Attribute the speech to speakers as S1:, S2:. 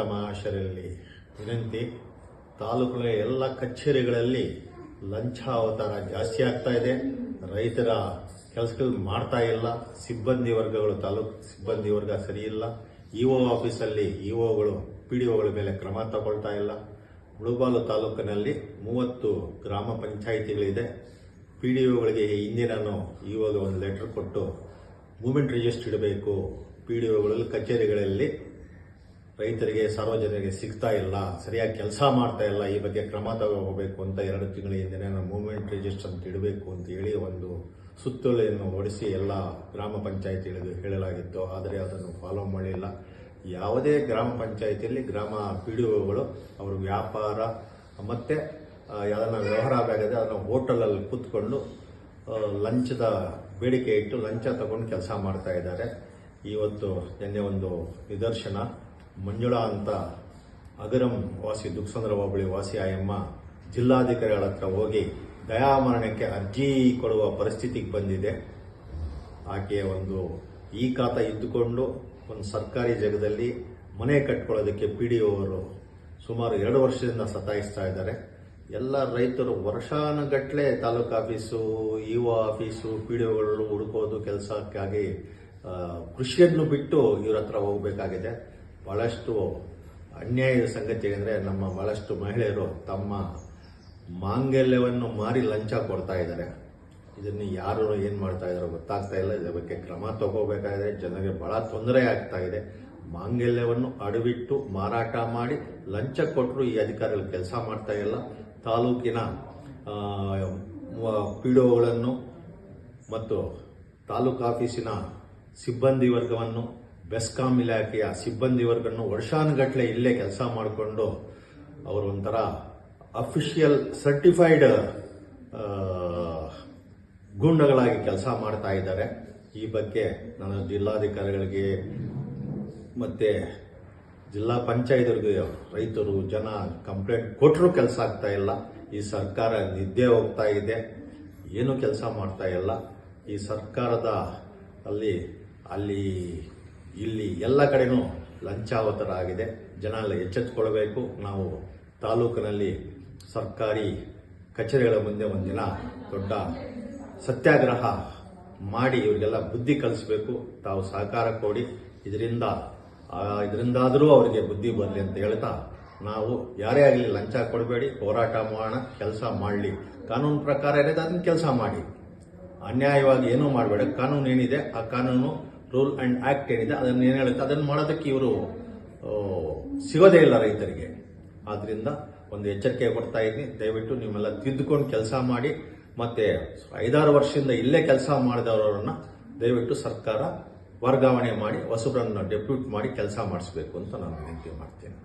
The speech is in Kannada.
S1: ಮಹಾಶಯರಲ್ಲಿ ವಿನಂತಿ, ತಾಲೂಕಿನ ಎಲ್ಲ ಕಚೇರಿಗಳಲ್ಲಿ ಲಂಚ ಅವತಾರ ಜಾಸ್ತಿ ಆಗ್ತಾ ಇದೆ. ರೈತರ ಕೆಲಸಗಳು ಮಾಡ್ತಾ ಇಲ್ಲ. ಸಿಬ್ಬಂದಿ ವರ್ಗಗಳು, ತಾಲೂಕು ಸಿಬ್ಬಂದಿ ವರ್ಗ ಸರಿಯಿಲ್ಲ ಇಲ್ಲ. ಇಒ ಆಫೀಸಲ್ಲಿ ಇಒಗಳು ಪಿ ಡಿ ಒಗಳ ಮೇಲೆ ಕ್ರಮ ತಗೊಳ್ತಾ ಇಲ್ಲ. ಮುಳುಬಾಲು ತಾಲೂಕಿನಲ್ಲಿ ಮೂವತ್ತು ಗ್ರಾಮ ಪಂಚಾಯಿತಿಗಳಿದೆ. ಪಿ ಡಿ ಒಗಳಿಗೆ ಹಿಂದಿನನು ಇವಾಗ ಒಂದು ಲೆಟರ್ ಕೊಟ್ಟು ಮೂಮೆಂಟ್ ರಿಜಿಸ್ಟರ್ ಇಡಬೇಕು. ಪಿ ಡಿ ಒಗಳಲ್ಲಿ, ಕಚೇರಿಗಳಲ್ಲಿ ರೈತರಿಗೆ, ಸಾರ್ವಜನಿಕರಿಗೆ ಸಿಗ್ತಾ ಇಲ್ಲ, ಸರಿಯಾಗಿ ಕೆಲಸ ಮಾಡ್ತಾ ಇಲ್ಲ, ಈ ಬಗ್ಗೆ ಕ್ರಮ ತಗೋಬೇಕು ಅಂತ ಎರಡು ತಿಂಗಳ ಹಿಂದೆ ನಾನು ಮೂವ್ಮೆಂಟ್ ರಿಜಿಸ್ಟರ್ ಅಂತ ಇಡಬೇಕು ಅಂತ ಹೇಳಿ ಒಂದು ಸುತ್ತೋಲೆಯನ್ನು ಹೊಡಿಸಿ ಎಲ್ಲ ಗ್ರಾಮ ಪಂಚಾಯಿತಿಗಳಿಗೆ ಹೇಳಲಾಗಿತ್ತು. ಆದರೆ ಅದನ್ನು ಫಾಲೋ ಮಾಡಲಿಲ್ಲ. ಯಾವುದೇ ಗ್ರಾಮ ಪಂಚಾಯಿತಿಯಲ್ಲಿ ಗ್ರಾಮ ಪಿ ಡಿ ಒಗಳು, ಅವ್ರ ವ್ಯಾಪಾರ ಮತ್ತು ಯಾವ್ದನ್ನ ವ್ಯವಹಾರ ಆಗದೆ ಅದನ್ನು ಹೋಟೆಲಲ್ಲಿ ಕೂತ್ಕೊಂಡು ಲಂಚದ ಬೇಡಿಕೆ ಇಟ್ಟು ಲಂಚ ತಗೊಂಡು ಕೆಲಸ ಮಾಡ್ತಾ ಇದ್ದಾರೆ. ಇವತ್ತು ನಿನ್ನೆ ಒಂದು ನಿದರ್ಶನ ಮಂಜುಳಾ ಅಂತ ಅಗರಂ ವಾಸಿ ದುಕ್ಸಂದ್ರ ಹೋಬಳಿ ವಾಸಿ ಆಯಮ್ಮ ಜಿಲ್ಲಾಧಿಕಾರಿಗಳ ಹತ್ರ ಹೋಗಿ ದಯಾಮರಣಕ್ಕೆ ಅರ್ಜಿ ಕೊಡುವ ಪರಿಸ್ಥಿತಿಗೆ ಬಂದಿದೆ. ಆಕೆಯ ಒಂದು ಈ ಖಾತ ಇದ್ದುಕೊಂಡು ಒಂದು ಸರ್ಕಾರಿ ಜಾಗದಲ್ಲಿ ಮನೆ ಕಟ್ಕೊಳ್ಳೋದಕ್ಕೆ ಪಿ ಡಿ ಅವರು ಸುಮಾರು ಎರಡು ವರ್ಷದಿಂದ ಸತಾಯಿಸ್ತಾ ಇದ್ದಾರೆ. ಎಲ್ಲ ರೈತರು ವರ್ಷಾನುಗಟ್ಟಲೆ taluk office, E O office, P D ಒಗಳು ಹುಡುಕೋದು ಕೆಲಸಕ್ಕಾಗಿ ಕೃಷಿಯನ್ನು ಬಿಟ್ಟು ಇವ್ರ ಹತ್ರ ಹೋಗಬೇಕಾಗಿದೆ. ಬಹಳಷ್ಟು ಅನ್ಯಾಯದ ಸಂಗತಿ ಅಂದರೆ ನಮ್ಮ ಬಹಳಷ್ಟು ಮಹಿಳೆಯರು ತಮ್ಮ ಮಾಂಗಲ್ಯವನ್ನು ಮಾರಿ ಲಂಚ ಕೊಡ್ತಾ ಇದ್ದಾರೆ. ಇದನ್ನು ಯಾರು ಏನು ಮಾಡ್ತಾ ಇದ್ದಾರೋ ಗೊತ್ತಾಗ್ತಾ ಇಲ್ಲ. ಇದರ ಬಗ್ಗೆ ಕ್ರಮ ತಗೋಬೇಕಾಗಿದೆ. ಜನರಿಗೆ ಬಹಳ ತೊಂದರೆ ಆಗ್ತಾ ಇದೆ. ಮಾಂಗಲ್ಯವನ್ನು ಅಡವಿಟ್ಟು ಮಾರಾಟ ಮಾಡಿ ಲಂಚ ಕೊಟ್ಟರು ಈ ಅಧಿಕಾರಿಗಳು ಕೆಲಸ ಮಾಡ್ತಾ ಇಲ್ಲ. ತಾಲೂಕಿನ ಪಿಡಿಒಗಳನ್ನು ಮತ್ತು ತಾಲೂಕು ಆಫೀಸಿನ ಸಿಬ್ಬಂದಿ ವರ್ಗವನ್ನು, ಬೆಸ್ಕಾಂ ಇಲಾಖೆಯ ಸಿಬ್ಬಂದಿ ವರ್ಗವನ್ನು ವರ್ಷಾನುಗಟ್ಟಲೆ ಇಲ್ಲೇ ಕೆಲಸ ಮಾಡಿಕೊಂಡು ಅವರು ಒಂಥರ ಅಫಿಷಿಯಲ್ ಸರ್ಟಿಫೈಡ್ ಗೂಂಡಗಳಾಗಿ ಕೆಲಸ ಮಾಡ್ತಾ ಇದ್ದಾರೆ. ಈ ಬಗ್ಗೆ ನಾನು ಜಿಲ್ಲಾಧಿಕಾರಿಗಳಿಗೆ ಮತ್ತು ಜಿಲ್ಲಾ ಪಂಚಾಯತ್ರಿಗೆ ರೈತರು, ಜನ ಕಂಪ್ಲೇಂಟ್ ಕೊಟ್ಟರು ಕೆಲಸ ಆಗ್ತಾ ಇಲ್ಲ. ಈ ಸರ್ಕಾರ ನಿದ್ದೆ ಹೋಗ್ತಾ ಇದೆ. ಏನು ಕೆಲಸ ಮಾಡ್ತಾ ಇಲ್ಲ. ಈ ಸರ್ಕಾರದ ಅಲ್ಲಿ ಅಲ್ಲಿ ಇಲ್ಲಿ ಎಲ್ಲ ಕಡೆನೂ ಲಂಚಾವತರ ಆಗಿದೆ ಜನ ಎಲ್ಲ ಎಚ್ಚೆತ್ತುಕೊಳ್ಬೇಕು ನಾವು ತಾಲೂಕಿನಲ್ಲಿ ಸರ್ಕಾರಿ ಕಚೇರಿಗಳ ಮುಂದೆ ಒಂದಿನ ದೊಡ್ಡ ಸತ್ಯಾಗ್ರಹ ಮಾಡಿ ಇವರಿಗೆಲ್ಲ ಬುದ್ಧಿ ಕಲಿಸ್ಬೇಕು. ತಾವು ಸಹಕಾರ ಕೊಡಿ. ಇದರಿಂದ ಇದರಿಂದಾದರೂ ಅವರಿಗೆ ಬುದ್ಧಿ ಬರಲಿ ಅಂತ ಹೇಳ್ತಾ ನಾವು ಯಾರೇ ಆಗಲಿ ಲಂಚ ಕೊಡಬೇಡಿ. ಹೋರಾಟ ಮಾಡೋಣ, ಕೆಲಸ ಮಾಡಲಿ. ಕಾನೂನು ಪ್ರಕಾರ ಏನಿದೆ ಅದನ್ನು ಕೆಲಸ ಮಾಡಿ. ಅನ್ಯಾಯವಾಗಿ ಏನೂ ಮಾಡಬೇಡ. ಕಾನೂನು ಏನಿದೆ ಆ ಕಾನೂನು ರೂಲ್ ಅಂಡ್ ಆಕ್ಟ್ ಏನಿದೆ, ಅದನ್ನು ಏನು ಹೇಳುತ್ತೆ? ಅದನ್ನು ಮಾಡೋದಕ್ಕೆ ಇವರು ಸಿಗೋದೇ ಇಲ್ಲ ರೈತರಿಗೆ. ಆದ್ದರಿಂದ ಒಂದು ಎಚ್ಚರಿಕೆ ಕೊಡ್ತಾ ಇದ್ದೀನಿ ದಯವಿಟ್ಟು ನೀವೆಲ್ಲ ತಿದ್ದುಕೊಂಡು ಕೆಲಸ ಮಾಡಿ, ಮತ್ತೆ ಐದಾರು ವರ್ಷದಿಂದ ಇಲ್ಲೇ ಕೆಲಸ ಮಾಡಿದವರನ್ನ ದಯವಿಟ್ಟು ಸರ್ಕಾರ ವರ್ಗಾವಣೆ ಮಾಡಿ, ಹೊಸಬರನ್ನು ಡೆಪ್ಯೂಟ್ ಮಾಡಿ ಕೆಲಸ ಮಾಡಿಸ್ಬೇಕು ಅಂತ ನಾನು ವಿನಂತಿ ಮಾಡ್ತೇನೆ.